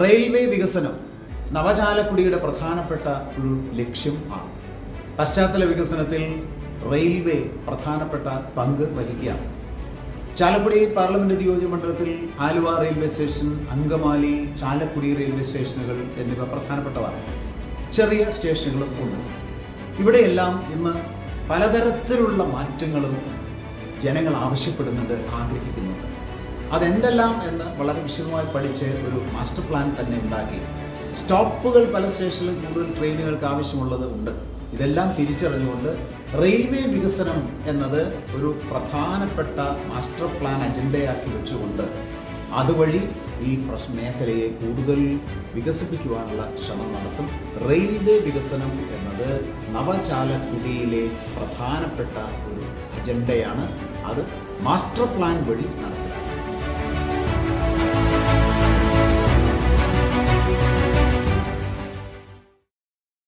Railway വികസനം നവജാലക്കുടിയുടെ പ്രധാനപ്പെട്ട ഒരു ലക്ഷ്യം ആണ്. പശ്ചാത്തല വികസനത്തിൽ റെയിൽവേ പ്രധാനപ്പെട്ട പങ്ക് വഹിക്കുകയാണ്. ചാലക്കുടി പാർലമെന്റ് നിയോജക മണ്ഡലത്തിൽ Aluva railway station Angamaly Chalakudy railway സ്റ്റേഷനുകൾ എന്നിവ പ്രധാനപ്പെട്ടതാണ്. ചെറിയ സ്റ്റേഷനുകളും ഉണ്ട്. ഇവിടെയെല്ലാം ഇന്ന് പലതരത്തിലുള്ള മാറ്റങ്ങളും ജനങ്ങൾ ആവശ്യപ്പെടുന്നുണ്ട് ആഗ്രഹിക്കുന്നുണ്ട്. അതെന്തെല്ലാം എന്ന് വളരെ വിശദമായി പഠിച്ച് ഒരു മാസ്റ്റർ പ്ലാൻ തന്നെ ഉണ്ടാക്കി. സ്റ്റോപ്പുകൾ പല സ്റ്റേഷനിലും കൂടുതൽ ട്രെയിനുകൾക്ക് ആവശ്യമുള്ളത് ഉണ്ട്. ഇതെല്ലാം തിരിച്ചറിഞ്ഞുകൊണ്ട് റെയിൽവേ വികസനം എന്നത് ഒരു പ്രധാനപ്പെട്ട മാസ്റ്റർ പ്ലാൻ അജണ്ടയാക്കി വെച്ചുകൊണ്ട് അതുവഴി ഈ പ്രശ് മേഖലയെ കൂടുതൽ വികസിപ്പിക്കുവാനുള്ള ശ്രമം നടത്തും. റെയിൽവേ വികസനം എന്നത് നവചാലക്കുടിയിലെ പ്രധാനപ്പെട്ട ഒരു അജണ്ടയാണ് അത് മാസ്റ്റർ പ്ലാൻ വഴി നടത്തും.